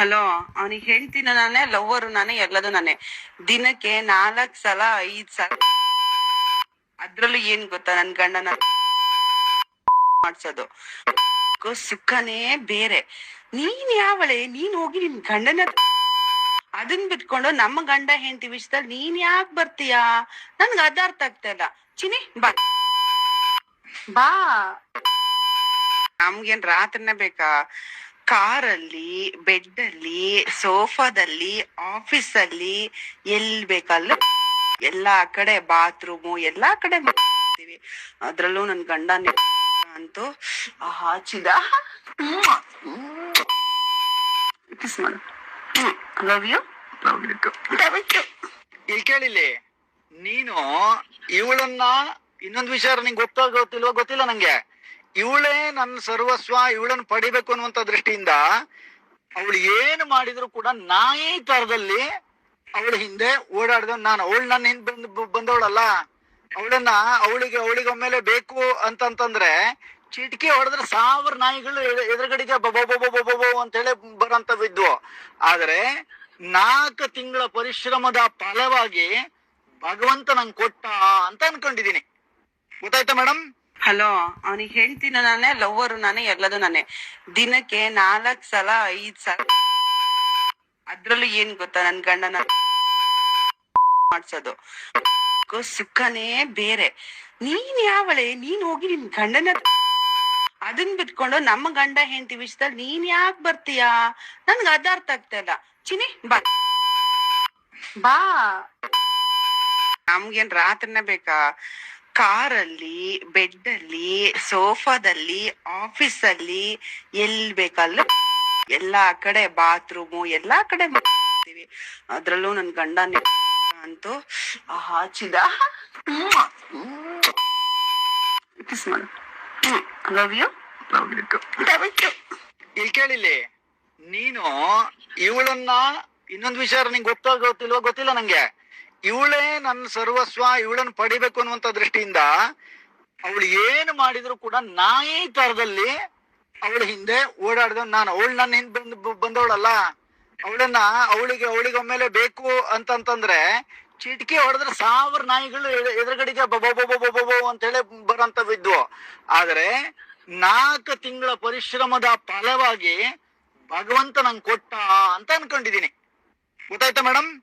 Hello, ಅವನಿಗೆ ಹೇಳ್ತೀನಿ ನಾನೇ ಲವ್ವರು ನಾನೇ, ಎಲ್ಲದು ನಾನೇ. ದಿನಕ್ಕೆ ನಾಲ್ಕ್ ಸಲ, ಐದ್ ಸಲ. ಅದ್ರಲ್ಲೂ ಏನ್ ಗೊತ್ತಾ ನನ್ ಗಂಡನ ಮಾಡ್ಸೋದು? ಸುಖನೇ ಬೇರೆ. ನೀನ್ ಯಾವಳೆ? ನೀನ್ ಹೋಗಿ ನಿನ್ ಗಂಡನ ಅದನ್ ಬಿಟ್ಕೊಂಡು ನಮ್ಮ ಗಂಡ ಹೆಂಡತಿ ವಿಷಯದಲ್ಲಿ ನೀನ್ ಯಾಕೆ ಬರ್ತೀಯಾ? ನನ್ಗೆ ಅದ ಅರ್ಥ ಆಗ್ತಾ ಚಿನಿ ಬಾ. ಬಾ. ನಮ್ಗೇನ್ ರಾತ್ರಿನೇ ಬೇಕಾ? ಕಾರಲ್ಲಿ ಬೆಡ್ ಅಲ್ಲಿ ಸೋಫಾದಲ್ಲಿ ಆಫೀಸ್ ಅಲ್ಲಿ ಎಲ್ಲಿ ಬೇಕಲ್ಲ ಎಲ್ಲಾ ಕಡೆ ಬಾತ್ರೂಮು ಎಲ್ಲಾ ಕಡೆ ಮಾಡ್ತೀವಿ. ಅದ್ರಲ್ಲೂ ನನ್ ಗಂಡ ಅಂತೂ ಹಾಚಿದ. ಕಿಸ್ ಮಾಡು. Love you love you too ಇಲ್ಲಿ ಕೇಳಿಲ್ಲಿ ನೀನು ಇವಳನ್ನ ಇನ್ನೊಂದು ವಿಚಾರ ನಿಂಗೆ ಗೊತ್ತಾಗ ಗೊತ್ತಿಲ್ವಾ ಗೊತ್ತಿಲ್ಲ ನಂಗೆ. ಇವಳೇ ನನ್ನ ಸರ್ವಸ್ವ, ಇವಳನ್ನ ಪಡಿಬೇಕು ಅನ್ನುವಂತ ದೃಷ್ಟಿಯಿಂದ ಅವಳು ಏನು ಮಾಡಿದ್ರು ಕೂಡ ನಾಯಿ ತರದಲ್ಲಿ ಅವಳ ಹಿಂದೆ ಓಡಾಡ್ದ ನಾನು ಅವಳು ನನ್ನ ಹಿಂದೆ ಬಂದ್ ಬಂದವಳಲ್ಲ. ಅವಳನ್ನ ಅವಳಿಗೆ ಅವಳಿಗೆ ಒಮ್ಮೆಲೆ ಬೇಕು ಅಂತಂತಂದ್ರೆ ಚಿಟಕಿ ಹೊಡೆದ್ರೆ ಸಾವಿರ ನಾಯಿಗಳು ಎದುರು- ಎದುರುಗಡೆಗೆ ಬೊಬೊ ಅಂತ ಹೇಳಿ ಬರಂತ ಬಿದ್ವು ಆದ್ರೆ ನಾಲ್ಕು ತಿಂಗಳ ಪರಿಶ್ರಮದ ಫಲವಾಗಿ ಭಗವಂತ ನಂಗೆ ಕೊಟ್ಟ ಅಂತ ಅನ್ಕೊಂಡಿದೀನಿ ಗೊತ್ತಾಯ್ತಾ ಮೇಡಮ್ ಹಲೋ, ಅವನಿಗೆ ಹೇಳ್ತೀನ ನಾನೇ ಲವ್ವರು ನಾನೇ, ಎಲ್ಲದು ನಾನೇ. ದಿನಕ್ಕೆ ನಾಲ್ಕ್ ಸಲ, ಐದ್ ಸಲ. ಅದ್ರಲ್ಲೂ ಏನ್ ಗೊತ್ತಾ ನನ್ ಗಂಡನ ಮಾಡ್ಸೋದು? ಸುಖನೇ ಬೇರೆ. ನೀನ್ ಯಾವಳೆ? ನೀನ್ ಹೋಗಿ ನಿನ್ ಗಂಡನ ಅದನ್ ಬಿಟ್ಕೊಂಡು ನಮ್ಮ ಗಂಡ ಹೆಂಡತಿ ವಿಷಯದಲ್ಲಿ ನೀನ್ ಯಾಕ್ ಬರ್ತೀಯಾ? ನನ್ಗ ಅದ ಅರ್ಥ ಆಗ್ತಾ ಇಲ್ಲ. ಚಿನಿ ಬಾ. ಬಾ. ನಮ್ಗೇನ್ ರಾತ್ರಿನೇ ಬೇಕಾ? ಕಾರಲ್ಲಿ ಬೆಡ್ ಅಲ್ಲಿ ಸೋಫಾದಲ್ಲಿ ಆಫೀಸ್ ಅಲ್ಲಿ ಎಲ್ ಬೇಕಲ್ಲೂ ಎಲ್ಲಾ ಕಡೆ ಬಾತ್ರೂಮು ಎಲ್ಲಾ ಕಡೆ ಮಾಡ್ತೀವಿ. ಅದ್ರಲ್ಲೂ ನನ್ ಗಂಡ ಅಂತೂ ಹಾಚಿದ ಕಿಸ್ ಮಾಡು. ಲವ್ ಯು ಇಲ್ಲಿ ಕೇಳಿಲ್ಲಿ ನೀನು ಇವಳನ್ನ ಇನ್ನೊಂದು ವಿಚಾರ ನಿಂಗೆ ಗೊತ್ತಾಗ ಗೊತ್ತಿಲ್ವಾ ಗೊತ್ತಿಲ್ಲ ನಂಗೆ? ಇವಳೇ ನನ್ನ ಸರ್ವಸ್ವ, ಇವಳನ್ನು ಪಡಿಬೇಕು ಅನ್ನುವಂತ ದೃಷ್ಟಿಯಿಂದ ಅವಳು ಏನು ಮಾಡಿದ್ರು ಕೂಡ ನಾಯಿ ತರದಲ್ಲಿ ಅವಳ ಹಿಂದೆ ಓಡಾಡ್ದ ನಾನು ಅವಳು ನನ್ನ ಹಿಂದೆ ಬಂದ್ ಬಂದವಳಲ್ಲ. ಅವಳನ್ನ ಅವಳಿಗೆ ಅವಳಿಗೆ ಬೇಕು ಅಂತಂತಂದ್ರೆ ಚಿಟಕಿ ಹೊಡೆದ್ರೆ ಸಾವಿರ ನಾಯಿಗಳು ಎದು- ಎದುರುಗಡೆಗೆ ಬೊಬೊ ಅಂತ ಹೇಳಿ ಬರಂತ ಬಿದ್ವು. ಆದ್ರೆ ನಾಲ್ಕು ತಿಂಗಳ ಪರಿಶ್ರಮದ ಫಲವಾಗಿ ಭಗವಂತ ನಂಗೆ ಕೊಟ್ಟ ಅಂತ ಅನ್ಕೊಂಡಿದೀನಿ ಗೊತ್ತಾಯ್ತಾ ಮೇಡಮ್